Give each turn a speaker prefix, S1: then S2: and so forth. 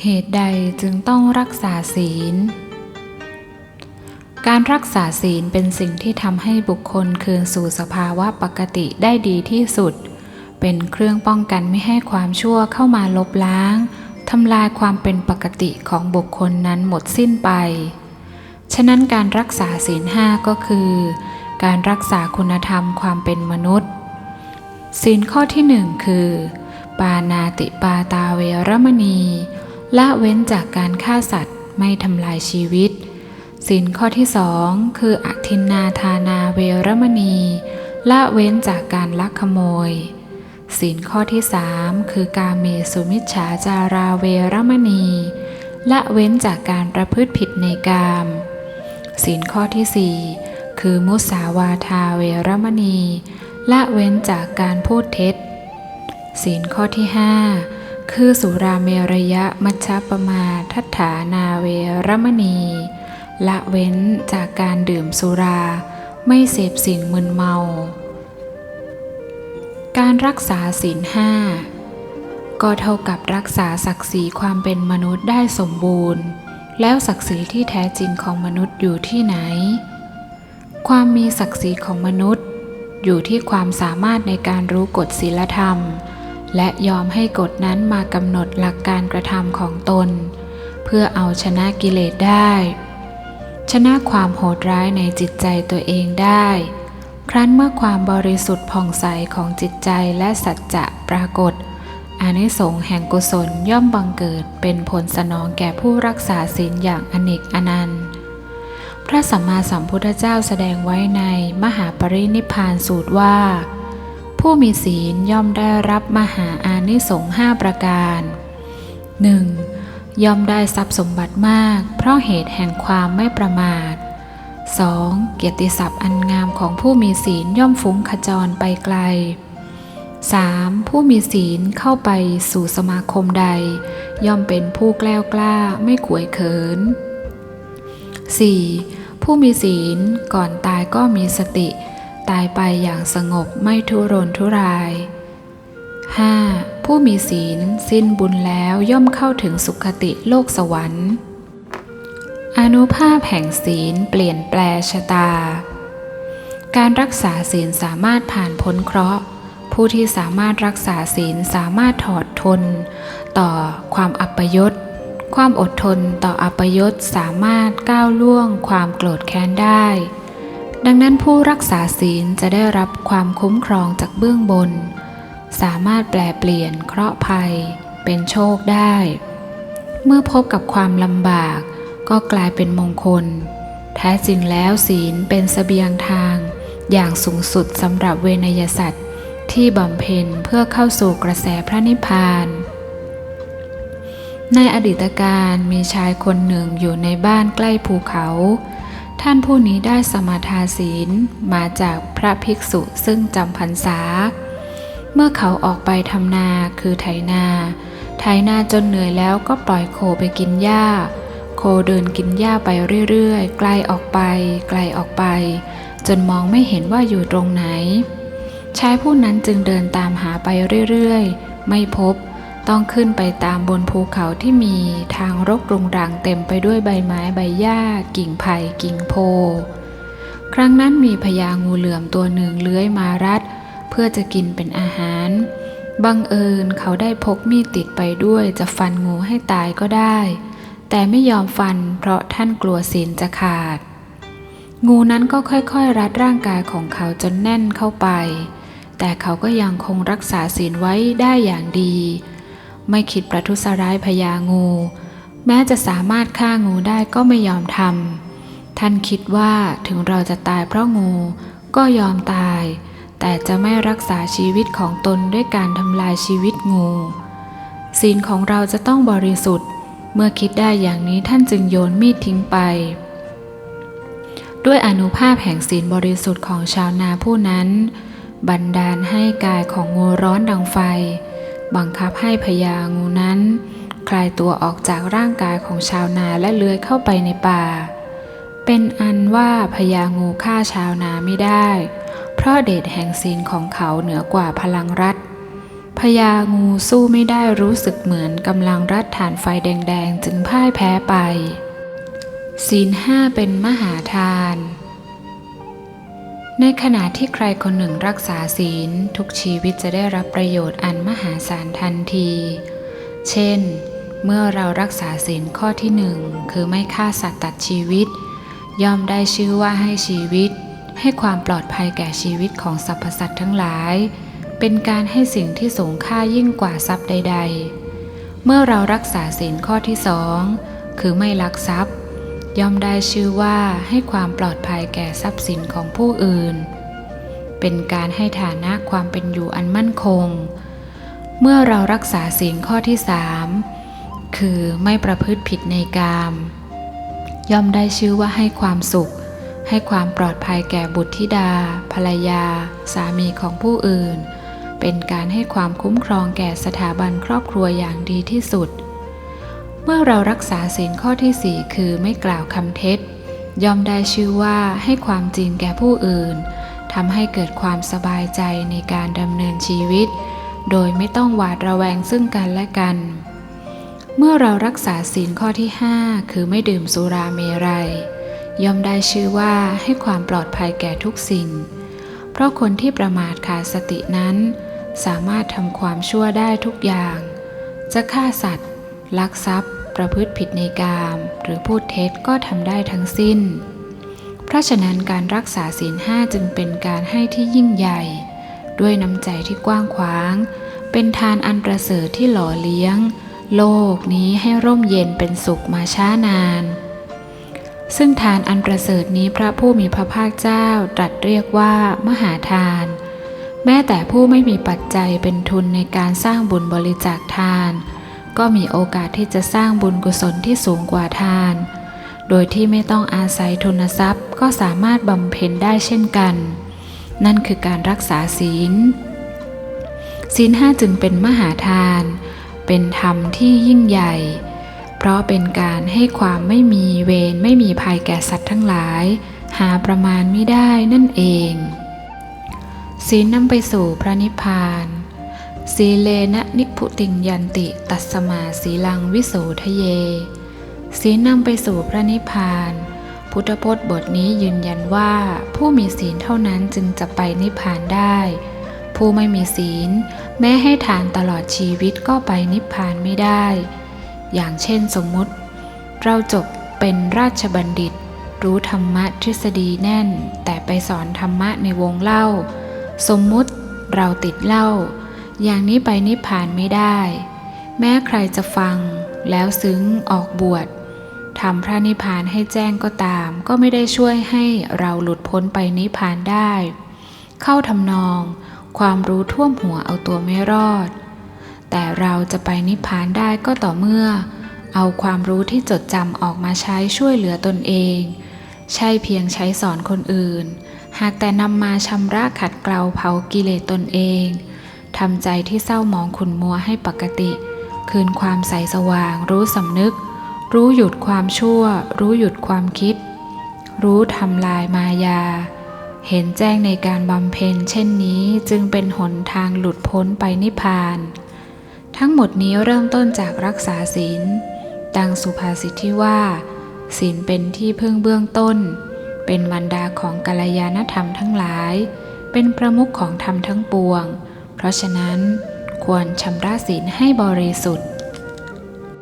S1: เหตุใดจึงต้องรักษาศีล การรักษาศีลเป็นสิ่งที่ทำให้บุคคลคืนสู่สภาวะปกติได้ดีที่สุด เป็นเครื่องป้องกันไม่ให้ความชั่วเข้ามาลบล้างทำลายความเป็นปกติของบุคคลนั้นหมดสิ้นไป ฉะนั้นการรักษาศีลห้าก็คือ การรักษาคุณธรรมความเป็นมนุษย์ ศีลข้อที่หนึ่งคือ ปานาติปาตาเวรมณี ละเว้นจากการฆ่าสัตว์ไม่ทำลายชีวิตศีลข้อที่สองคืออทินนาทานาเวรมณี ละเว้นจากการลักขโมยศีลข้อที่สามคือกาเมสุมิจฉาจาราเวรมณี ละเว้นจากการประพฤติผิดในกามศีลข้อที่สี่คือมุสาวาทาเวรมณี ละเว้นจากการพูดเท็จศีลข้อที่ห้า คือสุราเมรยะมัชฌปมาทัฏฐานาเวรมณี ละเว้นจากการดื่มสุรา ไม่เสพสิ่งมึนเมา การรักษาศีลห้าก็เท่ากับรักษาศักดิ์ศรีความเป็นมนุษย์ได้สมบูรณ์ แล้วศักดิ์ศรีที่แท้จริงของมนุษย์อยู่ที่ไหน ความมีศักดิ์ศรีของมนุษย์ อยู่ที่ความสามารถในการรู้กฎศีลธรรม และยอมให้กฎนั้นมากำหนดหลักการกระทำของตน เพื่อเอาชนะกิเลสได้ ชนะความโหดร้ายในจิตใจตัวเองได้ ครั้นเมื่อความบริสุทธิ์ผ่องใสของจิตใจและสัจจะปรากฏอานิสงส์แห่งกุศลย่อมบังเกิดเป็นผลสนองแก่ผู้รักษาศีลอย่างอเนกอนันต์ พระสัมมาสัมพุทธเจ้าแสดงไว้ในมหาปรินิพพานสูตรว่า ผู้มีศีลย่อมได้รับมหาอานิสงส์ห้าประการ 1. ย่อมได้ทรัพย์สมบัติมาก เพราะเหตุแห่งความไม่ประมาท 2. เกียรติศัพท์อันงามของผู้มีศีลย่อมฟุ้งขจรไปไกล 3. ผู้มีศีลเข้าไปสู่สมาคมใด ย่อมเป็นผู้แกล้วกล้าไม่ขวยเขิน 4. ผู้มีศีลก่อนตายก็มีสติ ตายไปอย่างสงบไม่ทุรนทุราย 5. ผู้มีศีลสิ้นบุญแล้วย่อมเข้าถึงสุขติโลกสวรรค์อนุภาพแห่งศีลเปลี่ยนแปลชะตา การรักษาศีลสามารถผ่านพ้นเคราะห์ ผู้ที่สามารถรักษาศีลสามารถถอดทน ต่อความอัปยศ ความอดทนต่ออัปยศสามารถก้าวล่วงความโกรธแค้นได้ ดังนั้นผู้รักษาศีลจะได้รับความคุ้มครองจากเบื้องบน สามารถแปลเปลี่ยนเคราะห์ภัย เป็นโชคได้ เมื่อพบกับความลำบาก ก็กลายเป็นมงคล แท้จริงแล้วศีลเป็นสเสบียงทาง อย่างสูงสุดสำหรับเวนยสัตว์ที่บำเพ็ญเพื่อเข้าสู่กระแสพระนิพพาน ในอดีตการมีชายคนหนึ่งอยู่ในบ้านใกล้ภูเขา ท่านผู้นี้ได้สมาทาศีลมาจากพระภิกษุซึ่งจำพรรษา เมื่อเขาออกไปทำนาคือไถนา ไถนาจนเหนื่อยแล้วก็ปล่อยโคไปกินหญ้า โคเดินกินหญ้าไปเรื่อยๆ ไกลออกไป ไกลออกไป จนมองไม่เห็นว่าอยู่ตรงไหน ชายผู้นั้นจึงเดินตามหาไปเรื่อยๆ ไม่พบ ต้องขึ้นไปตามบนภูเขาที่มีทางรกรุงรังเต็มไปด้วยใบไม้ใบหญ้า กิ่งไผ่กิ่งโพ ครั้งนั้นมีพญางูเหลือมตัวหนึ่งเลื้อยมารัด เพื่อจะกินเป็นอาหาร บังเอิญเขาได้พกมีดติดไปด้วยจะฟันงูให้ตายก็ได้ แต่ไม่ยอมฟันเพราะท่านกลัวศีลจะขาด งูนั้นก็ค่อยๆ รัดร่างกายของเขาจนแน่นเข้าไป แต่เขาก็ยังคงรักษาศีลไว้ได้อย่างดี ไม่คิดประทุษร้ายพญางู แม้จะสามารถฆ่างูได้ก็ไม่ยอมทำท่านคิดว่าถึงเราจะตายเพราะงูก็ยอมตาย แต่จะไม่รักษาชีวิตของตนด้วยการทำลายชีวิตงู ศีลของเราจะต้องบริสุทธิ์ เมื่อคิดได้อย่างนี้ท่านจึงโยนมีดทิ้งไป ด้วยอนุภาพแห่งศีลบริสุทธิ์ของชาวนาผู้นั้น บันดาลให้กายของงูร้อนดังไฟ บังคับให้พญางูนั้น คลายตัวออกจากร่างกายของชาวนาและเลื้อยเข้าไปในป่า เป็นอันว่าพญางูฆ่าชาวนาไม่ได้ เพราะเดชแห่งศีลของเขาเหนือกว่าพลังรัฐพพญางูสู้ไม่ได้รู้สึกเหมือนกำลังรัดฐานไฟแดงๆ จึงพ่ายแพ้ไป ศีลห้าเป็นมหาทาน ในขณะที่ใครคนหนึ่งรักษาศีล ทุกชีวิตจะได้รับประโยชน์อันมหาศาลทันที เช่น เมื่อเรารักษาศีลข้อที่หนึ่งคือไม่ฆ่าสัตว์ตัดชีวิต ย่อมได้ชื่อว่าให้ชีวิต ให้ความปลอดภัยแก่ชีวิตของสรรพสัตว์ทั้งหลาย เป็นการให้สิ่งที่สูงค่ายิ่งกว่าทรัพย์ใด ๆ เมื่อเรารักษาศีลข้อที่สองคือไม่ลักทรัพย์ ย่อมได้ชื่อว่าให้ความปลอดภัยแก่ทรัพย์สินของผู้อื่น เป็นการให้ฐานะความเป็นอยู่อันมั่นคง เมื่อเรารักษาศีลข้อที่สามคือไม่ประพฤติผิดในกามย่อมได้ชื่อว่าให้ความสุข ให้ความปลอดภัยแก่บุตรธิดา ภรรยา สามีของผู้อื่น เป็นการให้ความคุ้มครองแก่สถาบันครอบครัวอย่างดีที่สุด เมื่อเรารักษาศีลข้อที่สี่คือไม่กล่าวคำเท็จ ย่อมได้ชื่อว่าให้ความจริงแก่ผู้อื่นทำให้เกิดความสบายใจในการดำเนินชีวิต โดยไม่ต้องหวาดระแวงซึ่งกันและกัน เมื่อเรารักษาศีลข้อที่ 5 คือไม่ดื่มสุราเมรัยย่อมได้ชื่อว่าให้ความปลอดภัยแก่ทุกสิ่ง เพราะคนที่ประมาทขาดสตินั้น สามารถทำความชั่วได้ทุกอย่าง จะฆ่าสัตว์ ลักทรัพย์ ประพฤติผิดในกาม หรือพูดเท็จก็ทำได้ทั้งสิ้น เพราะฉะนั้นการรักษาศีลห้าจึงเป็นการให้ที่ยิ่งใหญ่ ด้วยน้ำใจที่กว้างขวาง เป็นทานอันประเสริฐที่หล่อเลี้ยง โลกนี้ให้ร่มเย็นเป็นสุขมาช้านาน ซึ่งทานอันประเสริฐนี้พระผู้มีพระภาคเจ้าตรัสเรียกว่ามหาทานแม้แต่ผู้ไม่มีปัจจัยเป็นทุนในการสร้างบุญบริจาคทาน ก็มีโอกาสที่จะสร้างบุญกุศลที่สูงกว่าทาน โดยที่ไม่ต้องอาศัยทุนทรัพย์ก็สามารถบำเพ็ญได้เช่นกัน นั่นคือการรักษาศีล ศีลห้าจึงเป็นมหาทาน เป็นธรรมที่ยิ่งใหญ่ เพราะเป็นการให้ความไม่มีเวรไม่มีภัยแก่สัตว์ทั้งหลาย หาประมาณไม่ได้นั่นเองศีลนำไปสู่พระนิพพาน สีเลนะนิพุติงยันติตัสมาสีลังวิโสทะเยศีนำไปสู่พระนิพพาน พุทธพจน์บทนี้ยืนยันว่าผู้มีศีลเท่านั้นจึงจะไปนิพพานได้ ผู้ไม่มีศีล แม้ให้ทานตลอดชีวิตก็ไปนิพพานไม่ได้ อย่างเช่นสมมุติ เราจบเป็นราชบัณฑิต รู้ธรรมะทฤษฎีแน่น แต่ไปสอนธรรมะในวงเล่า สมมุติเราติดเหล้า อย่างนี้ไปนิพพานไม่ได้ แม้ใครจะฟัง แล้วซึ้งออกบวชทำพระนิพพานให้แจ้งก็ตาม ก็ไม่ได้ช่วยให้เราหลุดพ้นไปนิพพานได้ เข้าทำนอง ความรู้ท่วมหัวเอาตัวไม่รอด แต่เราจะไปนิพพานได้ก็ต่อเมื่อ เอาความรู้ที่จดจำออกมาใช้ช่วยเหลือตนเอง ใช่เพียงใช้สอนคนอื่น หากแต่นำมาชำระขัดเกลาเผากิเลสตนเอง ทำใจที่เศร้ามองขุนมัวให้ปกติ คืนความใสสว่าง รู้สำนึก รู้หยุดความชั่ว รู้หยุดความคิด รู้ทำลายมายา เห็นแจ้งในการบำเพ็ญเช่นนี้จึงเป็นหนทางหลุดพ้นไปนิพพาน ทั้งหมดนี้เริ่มต้นจากรักษาศีล ดังสุภาษิตที่ว่า ศีลเป็นที่พึ่งเบื้องต้น เป็นมันดาของกัลยาณธรรมทั้งหลาย เป็นประมุขของธรรมทั้งปวง เพราะฉะนั้นควรชำระศีลให้บริสุทธิ์